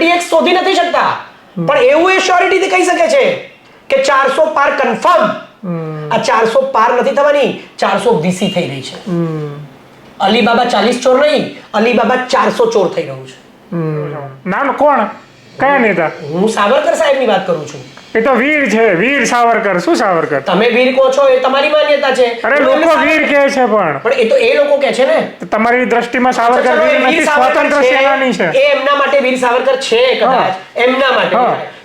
RDX શોધી નથી શકતા. પણ એવું એ શ્યોરિટીથી કહી શકે છે કે ચારસો પાર કન્ફર્મ આ ચારસો પાર નથી થવાની ચારસો વીસી થઈ રહી છે. અલીબાબા ચાલીસ ચોર નહીં અલીબાબા ચારસો ચોર થઈ રહ્યું છે. નામ કોણ? કયા નેતા? હું સાવરકર સાહેબની વાત કરું છું. એ તો વીર છે વીર સાવરકર. શું સાવરકર? તમે વીર કહો છો એ તમારી માન્યતા છે. અરે લોકો વીર કહે છે પણ. પણ એ તો એ લોકો કહે છે ને. તમારી દ્રષ્ટિમાં સાવરકર વીર નથી સ્વતંત્ર સેનાની છે. એ એમના માટે વીર સાવરકર છે કદાચ. એમના માટે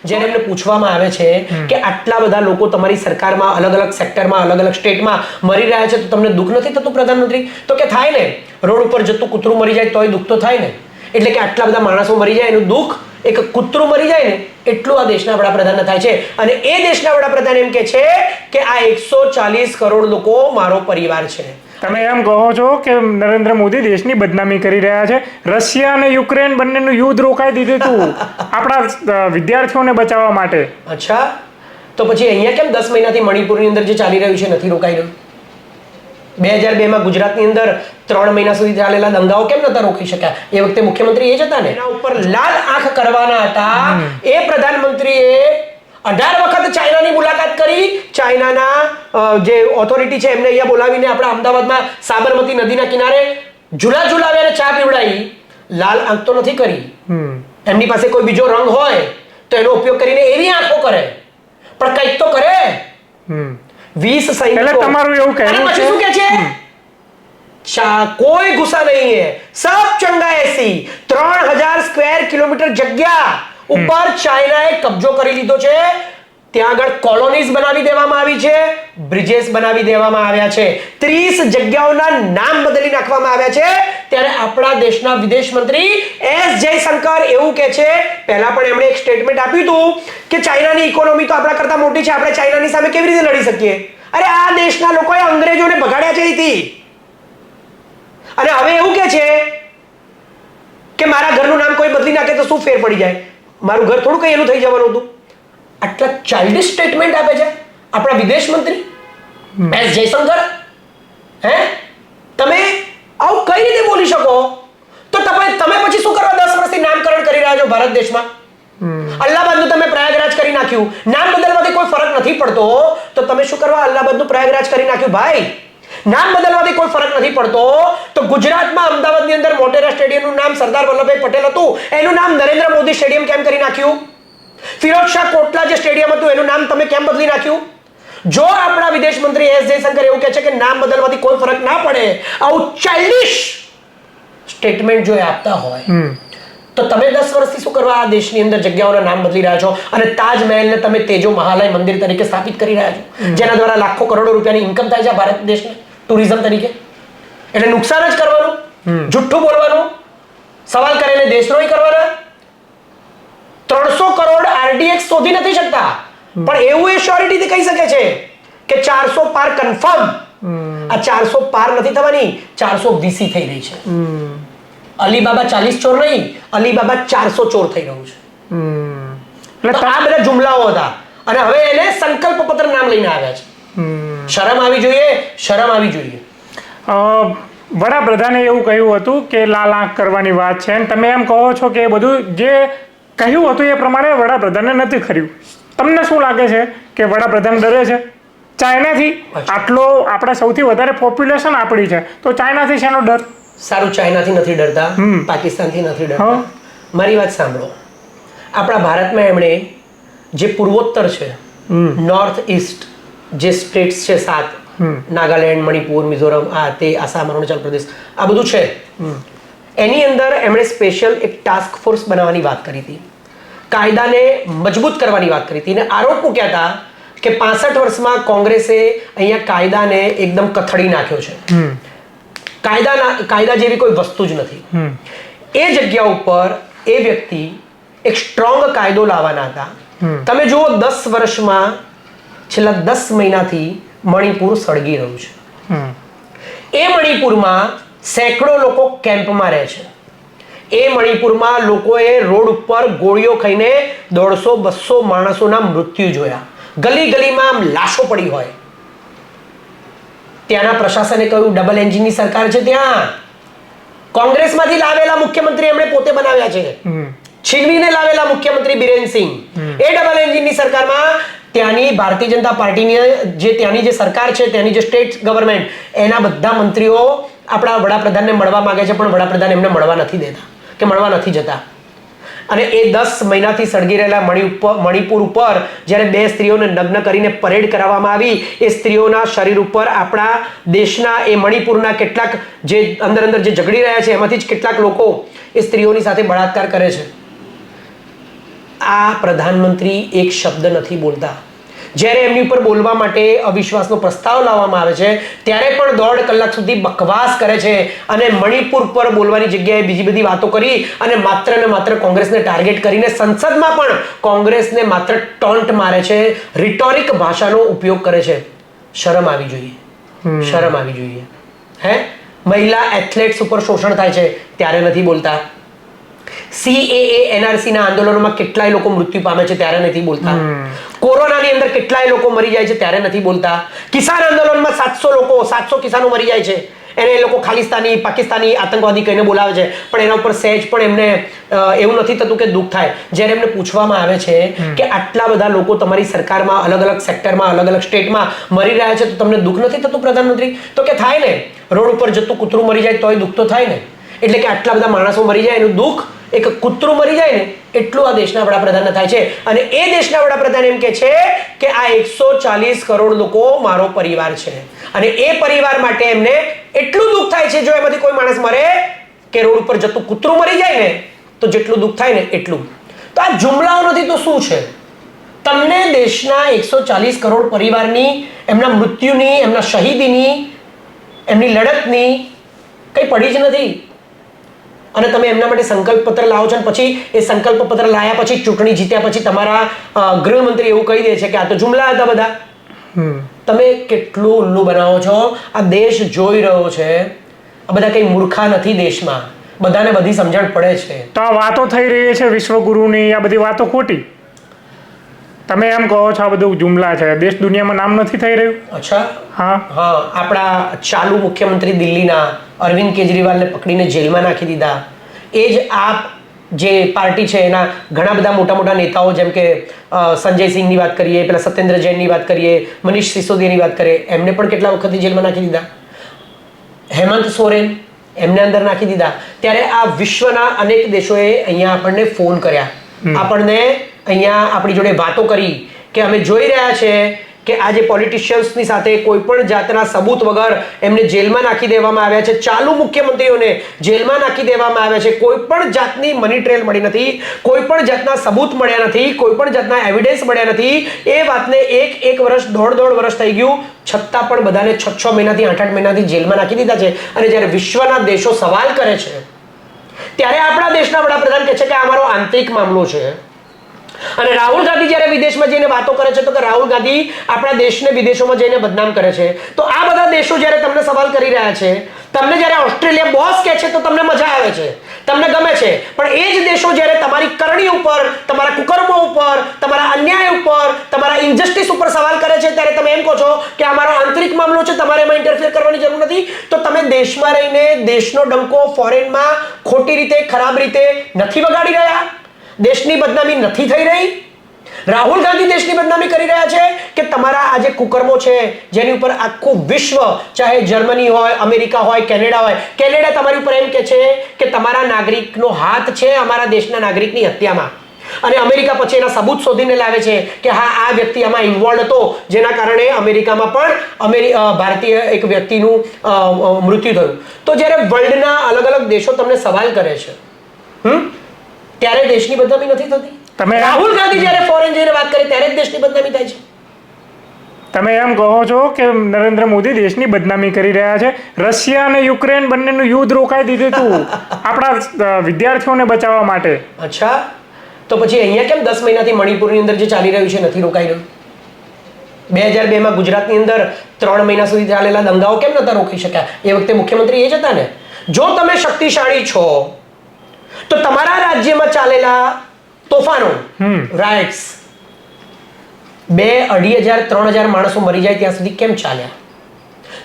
જેને એમને પૂછવામાં આવે છે કે આટલા બધા લોકો તમારી સરકારમાં અલગ અલગ સેક્ટરમાં અલગ અલગ સ્ટેટમાં મરી રહ્યા છે તો તમને દુઃખ નથી થતું પ્રધાનમંત્રી? તો કે થાય ને. રોડ ઉપર જતું કૂતરું મરી જાય તોય દુઃખ તો થાય ને. એટલે કે આટલા બધા માણસો મરી જાય એનું દુઃખ એક કૂતરું મરી જાય ને એટલું આ દેશના વડાપ્રધાન થાય છે. અને એ દેશના વડાપ્રધાન એમ કે છે કે આ એકસો ચાલીસ કરોડ લોકો મારો પરિવાર છે. તમે એમ કહો છો કે નરેન્દ્ર મોદી દેશની બદનામી કરી રહ્યા છે. રશિયા અને યુક્રેન બંનેનું યુદ્ધ રોકાઈ દીધું હતું આપણા વિદ્યાર્થીઓને બચાવવા માટે. અચ્છા. તો પછી અહીંયા કેમ દસ મહિનાથી મણિપુરની અંદર જે ચાલી રહ્યું છે નથી રોકાઈ રહ્યું? બે હજાર બેમાં ગુજરાતની અંદર ત્રણ મહિના સુધી ચાલેલા દંગાઓ કેમ નતા રોકી શક્યા? એ વખતે મુખ્યમંત્રી એ જ હતા ને? એના ઉપર લાલ આંખ કરવાના હતા. એ પ્રધાનમંત્રીએ અઢાર વખત ચાઇનાની મુલાકાત કરી. ચાઇનાના જે ઓથોરિટી છે એમને અહીંયા બોલાવીને આપણા અમદાવાદમાં સાબરમતી નદીના કિનારે ઝુલા ઝુલાવ્યા અને ચા પીવડાવી. લાલ આંખ તો નથી કરી. એમની પાસે કોઈ બીજો રંગ હોય તો એનો ઉપયોગ કરીને એવી આંખો કરે. પણ કંઈક તો કરે. હમ. વીસ સૈનિકો એટલે તમારું એવું કહેવું છે? શું કે છે? ચા કોઈ ગુસ્સા નહીં હે. સબ ચંગા એસી. ત્રણ હજાર સ્ક્વેર કિલોમીટર જગ્યા. ઉપર ચાઇનાએ કબજો કરી લીધો છે. ત્યાં આગળ કોલોનીઝ બનાવી દેવામાં આવી છે. બ્રિજેસ બનાવી દેવામાં આવ્યા છે. ત્રીસ જગ્યાઓના નામ બદલી નાખવામાં આવ્યા છે. ત્યારે આપણા દેશના વિદેશ મંત્રી એસ જયશંકર એવું કહે છે. પહેલા પણ એમણે એક સ્ટેટમેન્ટ આપ્યું હતું કે ચાઇનાની ઇકોનોમી તો આપણા કરતા મોટી છે. આપણે ચાઇનાની સામે કેવી રીતે લડી શકીએ? અરે આ દેશના લોકોએ અંગ્રેજોને ભગાડ્યા છે અહીંથી અને હવે એવું કે છે કે મારા ઘરનું નામ કોઈ બદલી નાખે તો શું ફેર પડી જાય? મારું ઘર થોડું કઈ એનું થઈ જવાનું હતું. આટલા ચાઇલ્ડિશ સ્ટેટમેન્ટ આપે છે. આપણા વિદેશ મંત્રી? એસ જયશંકર? હે? તમે આવું કઈ રીતે બોલી શકો? તો તમે તમે પછી શું કરવા દસ વર્ષથી નામકરણ કરી રહ્યા છો ભારત દેશમાં? અલ્હાબાદનું તમે પ્રયાગરાજ કરી નાખ્યું. નામ બદલવાથી કોઈ ફરક નથી પડતો તો તમે શું કરવા અલ્હાબાદનું પ્રયાગરાજ કરી નાખ્યું ભાઈ? નામ બદલવાથી કોઈ ફરક નથી પડતો તો ગુજરાતમાં અમદાવાદની અંદર મોટેરા સ્ટેડિયમનું નામ સરદાર વલ્લભભાઈ પટેલ હતું. એનું નામ નરેન્દ્ર મોદી સ્ટેડિયમ કેમ કરી નાખ્યું? ફિરોજ શાહ કોટલા જે સ્ટેડિયમ હતું એનું નામ તમે કેમ બદલી નાખ્યું? જો આપણા વિદેશ મંત્રી એસ જયશંકર એવું કહે છે કે નામ બદલવાથી કોઈ ફરક ના પડે આવું ચાઇલ્ડિશ સ્ટેટમેન્ટ જો આપતા હોય તો તમે દસ વર્ષથી શું કરવા આ દેશની અંદર જગ્યાઓના નામ બદલી રહ્યા છો? અને તાજમહેલને તમે તેજો મહાલય મંદિર તરીકે સ્થાપિત કરી રહ્યા છો. જેના દ્વારા લાખો કરોડો રૂપિયાની ઇન્કમ થાય છે ભારત દેશને ટુરિઝમ તરીકે. એટલે નુકસાન જ કરવાનું જુઠ્ઠું બોલવાનું સવાલ કરીને દેશદ્રોહી કરવાના. ત્રણસો કરોડ આરડીએક્સ શોધી નથી શકતા. પણ એવું એ શ્યોરિટીથી કહી શકે છે કે ચારસો પાર કન્ફર્મ આ ચારસો પાર નથી થવાની ચારસો વીસી થઈ રહી છે. અલીબાબા ચાલીસ ચોર નહીં અલીબાબા ચારસો ચોર થઈ રહ્યું છે. એટલે આ બધા જુમલાઓ હતા. અને હવે એને સંકલ્પ પત્ર નામ લઈને આવ્યા છે. શરમ આવી જોઈએ શરમ આવી જોઈએ. વડાપ્રધાને એવું કહ્યું હતું કે લાલ આંખ કરવાની વાત છે. અને તમે એમ કહો છો કે એ બધું જે કહ્યું હતું એ પ્રમાણે વડાપ્રધાને નથી કર્યું. તમને શું લાગે છે કે વડાપ્રધાન ડરે છે? ચાઇનાથી આટલો આપણે સૌથી વધારે પોપ્યુલેશન આપણી છે. તો ચાઇનાથી શેનો ડર? સારું ચાઇનાથી નથી ડરતા પાકિસ્તાનથી નથી ડરતા. મારી વાત સાંભળો. આપણા ભારતમાં એમણે જે પૂર્વોત્તર છે નોર્થ ઈસ્ટ જે સ્ટેટ્સ છે સાત નાગાલેન્ડ મણિપુર મિઝોરમ આ તે આસામ અરુણાચલ પ્રદેશ આ બધું છે. એની અંદર એમણે સ્પેશિયલ એક ટાસ્ક ફોર્સ બનાવવાની વાત કરી હતી. કાયદાને મજબૂત કરવાની વાત કરી હતી. અને આરોપ મૂક્યા હતા કે પાસઠ વર્ષમાં કોંગ્રેસે અહીંયા કાયદાને એકદમ કથળી નાખ્યો છે. કાયદાના કાયદા જેવી કોઈ વસ્તુ જ નથી. એ જગ્યા ઉપર એ વ્યક્તિ એક સ્ટ્રોંગ કાયદો લાવવાના હતા. તમે જુઓ દસ વર્ષમાં છેલ્લા દસ મહિનાથી મણિપુર સળગી રહ્યું છે. એ મણિપુરમાં સેંકડો લોકો કેમ્પમાં રહે છે. એ મણિપુરમાં લોકોએ રોડ ઉપર ગોળીઓ ખાઈને દોઢસો બસો માણસોના મૃત્યુ જોયા. ગલી ગલીમાં આમ લાશો પડી હોય. ત્યાંના પ્રશાસને કહ્યું ડબલ એન્જિનની સરકાર છે ત્યાં. કોંગ્રેસમાંથી લાવેલા મુખ્યમંત્રી એમણે પોતે બનાવ્યા છે. છીનવીને લાવેલા મુખ્યમંત્રી બિરેનસિંહ એ ડબલ એન્જિનની સરકારમાં ત્યાંની ભારતીય જનતા પાર્ટીની જે ત્યાંની જે સરકાર છે ત્યાંની જે સ્ટેટ ગવર્મેન્ટ એના બધા મંત્રીઓ આપણા વડાપ્રધાનને મળવા માંગે છે પણ વડાપ્રધાન એમને મળવા નથી દેતા. કે મળવા નથી જતા. અને એ દસ મહિનાથી સળગી રહેલા મણિપુર ઉપર જ્યારે બે સ્ત્રીઓને નગ્ન કરીને પરેડ કરાવવામાં આવી, એ સ્ત્રીઓના શરીર ઉપર આપણા દેશના એ મણિપુરના કેટલાક જે અંદર અંદર જે ઝઘડી રહ્યા છે, એમાંથી જ કેટલાક લોકો એ સ્ત્રીઓની સાથે બળાત્કાર કરે છે. આ પ્રધાનમંત્રી એક શબ્દ નથી બોલતા. જ્યારે એમની ઉપર બોલવા માટે અવિશ્વાસનો પ્રસ્તાવ લાવવામાં આવે છે ત્યારે પણ દોઢ કલાક સુધી બકવાસ કરે છે અને મણિપુર પર બોલવાની જગ્યાએ બીજી બધી વાતો કરી અને માત્ર ને માત્ર કોંગ્રેસને ટાર્ગેટ કરીને સંસદમાં પણ કોંગ્રેસને માત્ર ટોન્ટ મારે છે રિટોરિક ભાષાનો ઉપયોગ કરે છે. શરમ આવી જોઈએ. શરમ આવી જોઈએ. હે? મહિલા એથ્લેટ્સ ઉપર શોષણ થાય છે ત્યારે નથી બોલતા. સીએએ એનઆરસીના આંદોલનોમાં કેટલાય લોકો મૃત્યુ પામે છે ત્યારે નથી બોલતા. કોરોનાની અંદર કેટલાય લોકો મરી જાય છે ત્યારે નથી બોલતા. કિસાન આંદોલનમાં સાતસો લોકો સાતસો કિસાનો મરી જાય છે. એને એ લોકો ખાલિસ્તાની પાકિસ્તાની આતંકવાદી કહીને બોલાવે છે. પણ એના ઉપર સહેજ પણ એમને એવું નથી થતું કે દુઃખ થાય. જ્યારે એમને પૂછવામાં આવે છે કે આટલા બધા લોકો તમારી સરકારમાં અલગ અલગ સેક્ટરમાં અલગ અલગ સ્ટેટમાં મરી રહ્યા છે તો તમને દુઃખ નથી થતું પ્રધાનમંત્રી? તો કે થાય ને. રોડ ઉપર જતું કૂતરું મરી જાય તોય દુઃખ તો થાય ને. એટલે કે આટલા બધા માણસો મરી જાય એનું દુઃખ એક કૂતરું મરી જાય ને, એટલું આ દેશના વડાપ્રધાન થાય છે. અને એ દેશના વડાપ્રધાન એમ કે છે કે આ એકસો ચાલીસ કરોડ લોકો મારો પરિવાર છે. અને એ પરિવાર માટે એમને એટલું દુઃખ થાય છે જો એમાંથી કોઈ માણસ મરે કે રોડ ઉપર જતું કૂતરું મરી જાય ને, તો જેટલું દુઃખ થાય ને એટલું. તો આ જુમલાઓ નથી તો શું છે? તમને દેશના એકસો ચાલીસ કરોડ પરિવારની, એમના મૃત્યુની, એમના શહીદીની, એમની લડતની કંઈ પડી જ નથી? અને તમે એમના માટે સંકલ્પ પત્ર લાવો છો અને પછી એ સંકલ્પ પત્ર લાયા પછી ચૂંટણી જીત્યા પછી તમારા ગૃહમંત્રી એવું કહી દે છે કે આ તો જુમલા હતા બધા. તમે કેટલું ઉલ્લુ બનાવો છો? આ દેશ જોઈ રહ્યો છે. આ બધા કંઈ મૂર્ખા નથી દેશમાં. બધાને બધી સમજણ પડે છે. તો આ વાતો થઈ રહી છે વિશ્વગુરુની આ બધી વાતો ખોટી. તમે એમ કહો છો આ બધું જુમલા છે. દેશ દુનિયામાં નામ નથી થઈ રહ્યું? અચ્છા. હા. હા આપણા ચાલુ મુખ્યમંત્રી દિલ્હીના અરવિંદ કેજરીવાલને પકડીને જેલમાં નાખી દીધા. એ જ આપ જે પાર્ટી છે એના ઘણા બધા મોટા મોટા નેતાઓ જેમ કે સંજય સિંહની વાત કરીએ પેલા સત્યેન્દ્ર જૈનની વાત કરીએ મનીષ સિસોદિયાની વાત કરીએ એમને પણ કેટલા વખતથી જેલમાં નાખી દીધા? હેમંત સોરેન એમને અંદર નાખી દીધા. ત્યારે આ વિશ્વના અનેક દેશોએ અહીંયા આપણને ફોન કર્યા. આપણને અહીંયા આપણી જોડે વાતો કરી કે અમે જોઈ રહ્યા છે કે આ જે પોલિટિશિયન્સની સાથે કોઈ પણ જાતના સબૂત વગર એમને જેલમાં નાખી દેવામાં આવ્યા છે, ચાલુ મુખ્યમંત્રીઓને જેલમાં નાખી દેવામાં આવ્યા છે. કોઈ પણ જાતની મની ટ્રેલ મળી નથી, કોઈ પણ જાતના સબૂત મળ્યા નથી, કોઈ પણ જાતના એવિડન્સ મળ્યા નથી. એ વાતને એક એક વર્ષ, દોઢ દોઢ વર્ષ થઈ ગયું. છતાં પણ બધાને છ છ મહિનાથી, આઠ આઠ મહિનાથી જેલમાં નાખી દીધા છે. અને જ્યારે વિશ્વના દેશો સવાલ કરે છે, ત્યારે આપણા દેશના વડાપ્રધાન કહે છે કે આ અમારો આંતરિક મામલો છે. અને રાહુલ ગાંધી જ્યારે વિદેશમાં જઈને વાતો કરે છે, તો કે રાહુલ ગાંધી આપણા દેશને વિદેશોમાં જઈને બદનામ કરે છે. તો આ બધા દેશો જ્યારે તમને સવાલ કરી રહ્યા છે, તમને જ્યારે ઓસ્ટ્રેલિયા બોસ કહે છે, તો તમને મજા આવે છે, તમને ગમે છે. પણ એ જ દેશો જ્યારે તમારી કરણી ઉપર, તમારા કુકર્મો ઉપર, તમારા અન્યાય ઉપર, તમારા ઇન્જસ્ટિસ ઉપર સવાલ કરે છે, ત્યારે તમે એમ કહો છો કે અમારો આંતરિક મામલો છે, તમારે એમાં ઇન્ટરફિયર કરવાની જરૂર નથી. તો તમે દેશમાં રહીને દેશનો ડંકો ફોરેનમાં ખોટી રીતે, ખરાબ રીતે નથી વગાડી રહ્યા. દેશની બદનામી નથી થઈ રહી? રાહુલ ગાંધી દેશની બદનામી કરી રહ્યા છે કે તમારા આ જે કુકર્મો છે, જેની ઉપર આખું વિશ્વ, ચાહે જર્મની હોય, અમેરિકા હોય, કેનેડા હોય, કેનેડા તમારી ઉપર એમ કે છે કે તમારા નાગરિકનો હાથ છે અમારા દેશના નાગરિકની હત્યામાં. અને અમેરિકા પછી એના સબૂત શોધીને લાવે છે કે હા, આ વ્યક્તિ આમાં ઇન્વોલ્વ હતો, જેના કારણે અમેરિકામાં પણ અમેરિ ભારતીય એક વ્યક્તિનું મૃત્યુ થયું. તો જ્યારે વર્લ્ડના અલગ અલગ દેશો તમને સવાલ કરે છે, હમ? ત્યારે દેશની બદનામી નથી થતી? તમે- રાહુલ ગાંધી જ્યારે ફોરેન જઈને વાત કરે ત્યારે જ દેશની બદનામી થાય છે. તમે એમ કહો છો કે નરેન્દ્ર મોદી દેશની બદનામી કરી રહ્યા છે? રશિયા અને યુક્રેન બંનેનું યુદ્ધ રોકાઈ દીધું હતું આપણા વિદ્યાર્થીઓને બચાવવા માટે. અચ્છા. તો પછી અહીંયા કેમ દસ મહિનાથી મણિપુરની અંદર જે ચાલી રહ્યું છે નથી રોકાઈ રહ્યું? બે હજાર બેમાં ગુજરાતની અંદર ત્રણ મહિના સુધી ચાલેલા દંગાઓ કેમ નતા રોકી શક્યા? એ વખતે મુખ્યમંત્રી એ જ હતા ને? જો તમે શક્તિશાળી છો તો તમારા રાજ્યમાં ચાલેલા તોફાનો રાઇટ્સ બે અઢી હજાર ત્રણ હજાર માણસો મરી જાય ત્યાં સુધી કેમ ચાલ્યા?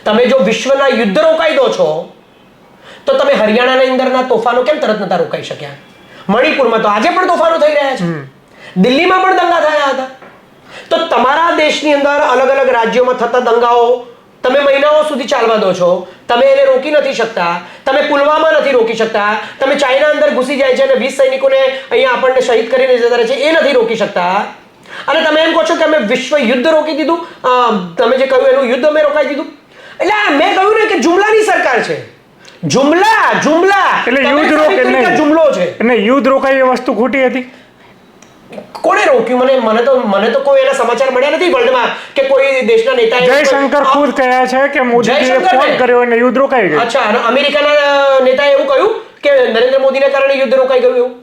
તમે જો વિશ્વના યુદ્ધ રોકાઈ દો છો તો તમે હરિયાણાની અંદરના તોફાનો કેમ તરત નતા રોકાઈ શક્યા? મણિપુરમાં તો આજે પણ તોફાનો થઈ રહ્યા છે. દિલ્હીમાં પણ દંગા થયા હતા. તો તમારા દેશની અંદર અલગ અલગ રાજ્યોમાં થતા દંગાઓ તમે મહિનાઓ સુધી ચાલવા દો છો. તમે એને રોકી નથી શકતા. તમે પુલવામા નથી રોકી શકતા. તમે ચાઇના અંદર ઘૂસી જાય છે અને વીસ સૈનિકોને અહીંયા આપણને શહીદ કરીને જતા રહે છે એ નથી રોકી શકતા. અને તમે એમ કહો છો કે અમે વિશ્વ યુદ્ધ રોકી દીધું? તમે જે કહ્યું એનું યુદ્ધ અમે રોકાઈ દીધું? એટલે મેં કહ્યું ને કે જુમલાની સરકાર છે. જુમલા જુમલા. એટલે યુદ્ધ રોકે. જુમલો છે. એટલે યુદ્ધ રોકાય એ વસ્તુ ખોટી હતી. કોણે રોક્યું? મને મને તો મને તો કોઈ એના સમાચાર મળ્યા નથી વર્લ્ડમાં કે કોઈ દેશના નેતાએ જયશંકર ખુદ કહ્યા છે કે મોદીએ ફોન કર્યો અને યુદ્ધ રોકાઈ ગયું. અચ્છા અમેરિકાના નેતાએ એવું કહ્યું કે નરેન્દ્ર મોદીને કારણે યુદ્ધ રોકાઈ ગયું એવું?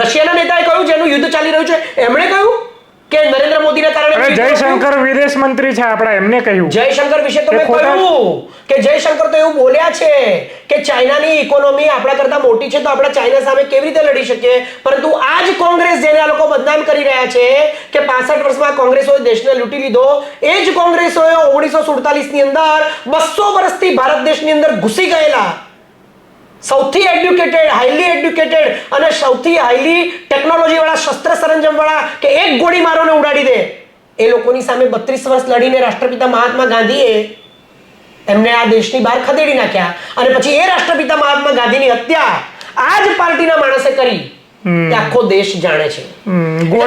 રશિયાના નેતાએ કહ્યું જેનું યુદ્ધ ચાલી રહ્યું છે એમણે કહ્યું કે નરેન્દ્ર મોદીના કારણે? જયશંકર વિદેશ મંત્રી છે આપણા એમને કહ્યું. જયશંકર વિશે તો મેં કહ્યું. જયશંકર તો એવું બોલ્યા છે કે ચાઇનાની ઇકોનોમી આપણા કરતા મોટી છે તો આપણે ચાઇના સામે કેવી રીતે લડી શકીએ? પરંતુ આ જ કોંગ્રેસ જેને આ લોકો બદનામ કરી રહ્યા છે કે પાસઠ વર્ષમાં કોંગ્રેસોએ દેશને લૂંટી લીધો, એ જ કોંગ્રેસોએ ઓગણીસો સુડતાલીસની અંદર બસો વર્ષથી ભારત દેશની અંદર ઘૂસી ગયેલા. સૌથી એડ્યુકેટેડ હાઈલી એડ્યુકેટેડ અને સૌથી હાઈલી ટેકનોલોજી વાળા શસ્ત્ર સરંજામ વાળા કે એક ગોળી મારોને ઉડાડી દે. એ લોકોની સામે બત્રીસ વર્ષ લડીને રાષ્ટ્રપિતા મહાત્મા ગાંધીએ એમને આ દેશની બહાર ખદેડી નાખ્યા અને પછી એ રાષ્ટ્રપિતા મહાત્મા ગાંધીની હત્યા આ જ પાર્ટીના માણસે કરી. આખો દેશ જાણે છે.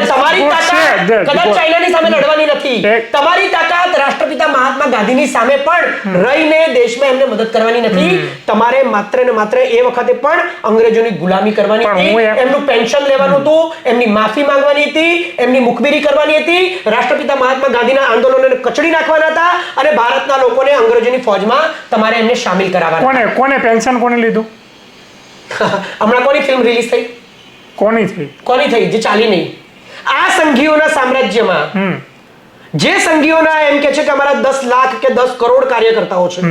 તમારી તાકાત કદાચ ચાઇનાની સામે લડવાની નથી. તમારી તાકાત રાષ્ટ્રપિતા મહાત્મા ગાંધીની સામે પણ રહીને દેશમાં એમને મદદ કરવાની નથી. તમારે માત્ર ને માત્ર એ વખતે પણ અંગ્રેજોની ગુલામી કરવાની હતી એમનું પેન્શન લેવાનું હતું એમની માફી માંગવાની હતી એમની મુખબીરી કરવાની હતી. રાષ્ટ્રપિતા મહાત્મા ગાંધીના આંદોલનોને કચડી નાખવાના હતા અને ભારતના લોકોને અંગ્રેજોની ફોજમાં તમારે એમને સામેલ કરાવવાના કોને કોને પેન્શન કોને લીધું? હમણાં કોની ફિલ્મ રિલીઝ થઈ? કોની થઈ? કોની થઈ? જે ચાલી નહીં. આ સંઘીઓના સામ્રાજ્યમાં જે સંઘીઓના એમ કે છે કે અમારા દસ લાખ કે દસ કરોડ કાર્યકર્તાઓ છે.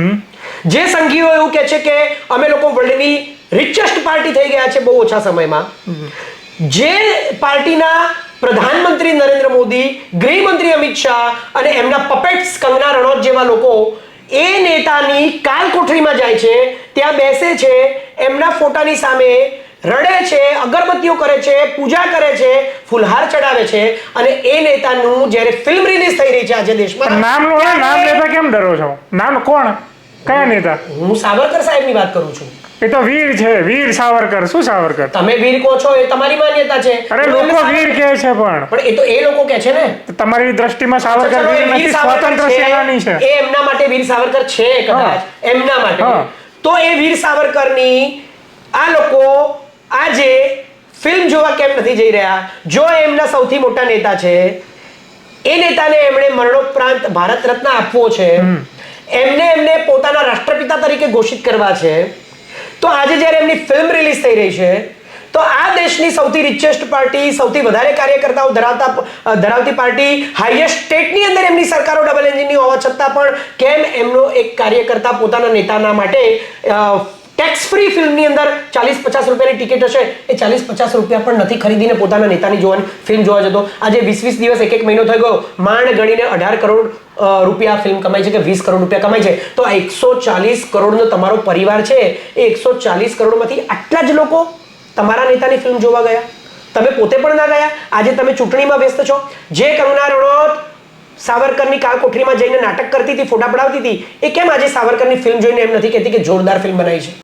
જે સંઘીઓ એવું કે છે કે અમે લોકો વર્લ્ડની રિચેસ્ટ પાર્ટી થઈ ગયા છે બહુ ઓછા સમયમાં. જે પાર્ટીના પ્રધાનમંત્રી નરેન્દ્ર મોદી ગૃહમંત્રી અમિત શાહ અને એમના પપેટ્સ કંગના રણોત જેવા લોકો એ નેતાની કાલ કોઠરીમાં જાય છે ત્યાં બેસે છે એમના ફોટાની સામે રડે છે અગરબત્તીઓ કરે છે પૂજા કરે છે ફુલહાર ચડાવે છે અને એ નેતાનું જ્યારે ફિલ્મ રિલીઝ થઈ રહી છે આજે દેશમાં. નામ લો નામ લેતા કેમ ડરો છો? નામ કોણ? કયા નેતા? હું સાવરકર સાહેબની વાત કરું છું. એ તો વીર છે વીર સાવરકર. શું સાવરકર? તમે વીર કહો છો એ તમારી માન્યતા છે. અરે લોકો વીર કહે છે પણ. પણ એ તો એ લોકો કહે છે ને. તમારી દ્રષ્ટિમાં સાવરકર વીર નથી સ્વતંત્ર સેનાની છે. એ એમના માટે વીર સાવરકર છે કદાચ. એમના માટે. તો એ વીર સાવરકરની આ લોકો આજે ફિલ્મ જોવા કેમ નથી જઈ રહ્યા? જો એમના સૌથી મોટા નેતા છે એ નેતાને એમણે મરણોપરાંત ભારત રત્ન આપવો છે એમને એમને પોતાના રાષ્ટ્રપિતા તરીકે ઘોષિત કરવા છે તો આજે જ્યારે એમની ફિલ્મ રિલીઝ થઈ રહી છે તો આ દેશની સૌથી રિચેસ્ટ પાર્ટી સૌથી વધારે કાર્યકર્તાઓ ધરાવતા ધરાવતી પાર્ટી હાઈએસ્ટ સ્ટેટની અંદર એમની સરકારો ડબલ એન્જિનની હોવા છતાં પણ કેમ એમનો એક કાર્યકર્તા પોતાના નેતાના માટે ટેક્સ ફ્રી ફિલ્મની અંદર ચાલીસ પચાસ રૂપિયાની ટિકિટ હશે. એ ચાલીસ પચાસ રૂપિયા પણ નથી ખરીદીને પોતાના નેતાની જોવાની ફિલ્મ જોવા જતો. આજે વીસ વીસ દિવસ એક એક મહિનો થઈ ગયો. માંડ ગણીને અઢાર કરોડ રૂપિયા ફિલ્મ કમાય છે કે વીસ કરોડ રૂપિયા કમાય છે. તો આ એકસો ચાલીસ કરોડનો તમારો પરિવાર છે. એ એકસો ચાલીસ કરોડમાંથી આટલા જ લોકો તમારા નેતાની ફિલ્મ જોવા ગયા. તમે પોતે પણ ના ગયા. આજે તમે ચૂંટણીમાં વ્યસ્ત છો. જે કંગના રણોત સાવરકરની કાળ કોઠરીમાં જઈને નાટક કરતી હતી, ફોટા પડાવતી હતી, એ કેમ આજે સાવરકરની ફિલ્મ જોઈને એમ નથી કહેતી કે જોરદાર ફિલ્મ બનાવી છે?